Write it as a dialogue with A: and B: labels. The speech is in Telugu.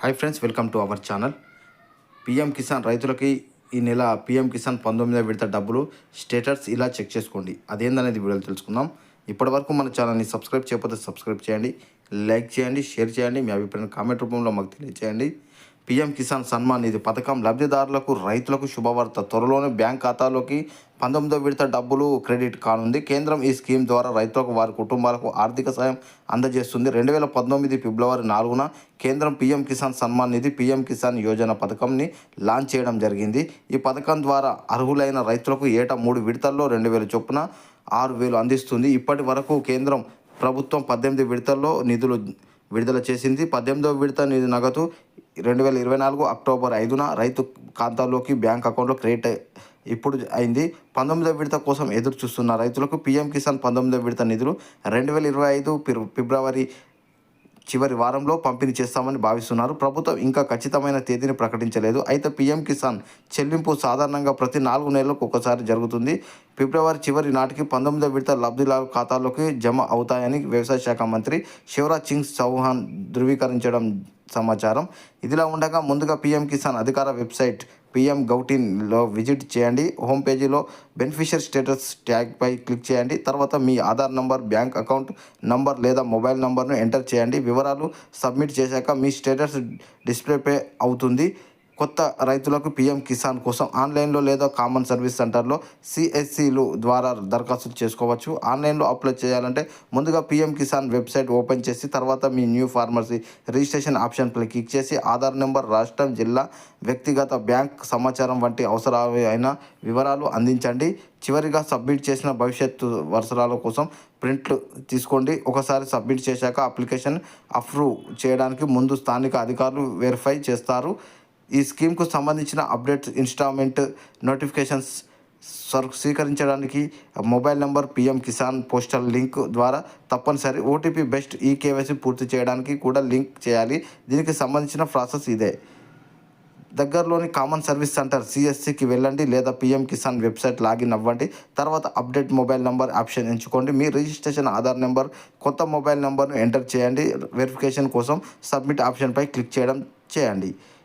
A: Hi friends welcome to our channel PM Kisan రైతులకి ఈ నెల పిఎం కిసాన్ పంతొమ్మిదవ విడత డబ్బులు స్టేటస్ ఇలా చెక్ చేసుకోండి. అదేందనేది వీడియోలు తెలుసుకుందాం. ఇప్పటివరకు మన ఛానల్ని సబ్స్క్రైబ్ చేయకపోతే సబ్స్క్రైబ్ చేయండి లైక్ చేయండి షేర్ చేయండి. మీ అభిప్రాయం కామెంట్ రూపంలో మాకు తెలియజేయండి పిఎం కిసాన్ సన్మాన్ నిధి పథకం లబ్ధిదారులకు రైతులకు శుభవార్త. త్వరలోనే బ్యాంక్ ఖాతాలోకి పంతొమ్మిదో విడత డబ్బులు క్రెడిట్ కానుంది. కేంద్రం ఈ స్కీమ్ ద్వారా రైతులకు వారి కుటుంబాలకు ఆర్థిక సాయం అందజేస్తుంది. రెండు వేల పంతొమ్మిది ఫిబ్రవరి నాలుగున కేంద్రం పీఎం కిసాన్ సన్మాన్ నిధి పీఎం కిసాన్ యోజన పథకంని లాంచ్ చేయడం జరిగింది. ఈ పథకం ద్వారా అర్హులైన రైతులకు ఏటా మూడు విడతల్లో రెండు వేల చొప్పున ఆరు వేలు అందిస్తుంది. ఇప్పటి వరకు కేంద్రం ప్రభుత్వం పద్దెనిమిది విడతల్లో నిధులు విడుదల చేసింది. పద్దెనిమిదవ విడత నిధి నగదు రెండు వేల ఇరవై నాలుగు అక్టోబర్ ఐదున రైతు ఖాతాలోకి బ్యాంక్ అకౌంట్లో క్రెడిట్ ఇప్పుడు అయింది. పంతొమ్మిదవ విడత కోసం ఎదురు చూస్తున్న రైతులకు పీఎం కిసాన్ పంతొమ్మిదవ విడత నిధులు రెండు వేల ఇరవై ఐదు ఫిబ్రవరి చివరి వారంలో పంపిణీ చేస్తామని భావిస్తున్నారు. ప్రభుత్వం ఇంకా ఖచ్చితమైన తేదీని ప్రకటించలేదు. అయితే పీఎం కిసాన్ చెల్లింపు సాధారణంగా ప్రతి నాలుగు నెలలకు ఒకసారి జరుగుతుంది. ఫిబ్రవరి చివరి నాటికి పంతొమ్మిదో విడత లబ్ధిదారు ఖాతాలోకి జమ అవుతాయని వ్యవసాయ శాఖ మంత్రి శివరాజ్ సింగ్ చౌహాన్ ధృవీకరించడం సమాచారం. ఇదిలా ఉండగా ముందుగా పీఎం కిసాన్ అధికార వెబ్సైట్ పిఎం గౌటిన్లో విజిట్ చేయండి. హోమ్ పేజీలో బెనిఫిషియర్ స్టేటస్ ట్యాగ్పై క్లిక్ చేయండి. తర్వాత మీ Aadhaar number bank account number లేదా మొబైల్ నంబర్ను ఎంటర్ చేయండి. వివరాలు సబ్మిట్ చేశాక మీ స్టేటస్ డిస్ప్లేపై అవుతుంది. కొత్త రైతులకు పిఎం కిసాన్ కోసం ఆన్లైన్లో లేదా కామన్ సర్వీస్ సెంటర్లో సిఎస్సిలు ద్వారా దరఖాస్తులు చేసుకోవచ్చు. ఆన్లైన్లో అప్లై చేయాలంటే ముందుగా పిఎం కిసాన్ వెబ్సైట్ ఓపెన్ చేసి తర్వాత మీ న్యూ ఫార్మర్సీ రిజిస్ట్రేషన్ ఆప్షన్పై క్లిక్ చేసి ఆధార్ నెంబర్ రాష్ట్రం జిల్లా వ్యక్తిగత బ్యాంక్ సమాచారం వంటి అవసరమైన వివరాలు అందించండి. చివరిగా సబ్మిట్ చేసిన భవిష్యత్తు అవసరాల కోసం ప్రింట్లు తీసుకోండి. ఒకసారి సబ్మిట్ చేశాక అప్లికేషన్ అప్రూవ్ చేయడానికి ముందు స్థానిక అధికారులు వెరిఫై చేస్తారు. ఈ స్కీమ్కు సంబంధించిన అప్డేట్స్ ఇన్స్టాల్మెంట్ నోటిఫికేషన్స్ స్వీకరించడానికి mobile number PM Kisan postal link ద్వారా తప్పనిసరి ఓటీపీ బెస్ట్ ఈ కేవైసీ పూర్తి చేయడానికి కూడా లింక్ చేయాలి. దీనికి సంబంధించిన ప్రాసెస్ ఇదే. దగ్గరలోని కామన్ సర్వీస్ సెంటర్ సిఎస్సికి వెళ్ళండి లేదా పిఎం కిసాన్ వెబ్సైట్ లాగిన్ అవ్వండి. తర్వాత అప్డేట్ మొబైల్ నెంబర్ ఆప్షన్ ఎంచుకోండి. మీ రిజిస్ట్రేషన్ ఆధార్ నెంబర్ కొత్త మొబైల్ నెంబర్ను ఎంటర్ చేయండి. వెరిఫికేషన్ కోసం సబ్మిట్ ఆప్షన్పై క్లిక్ చేయడం చేయండి.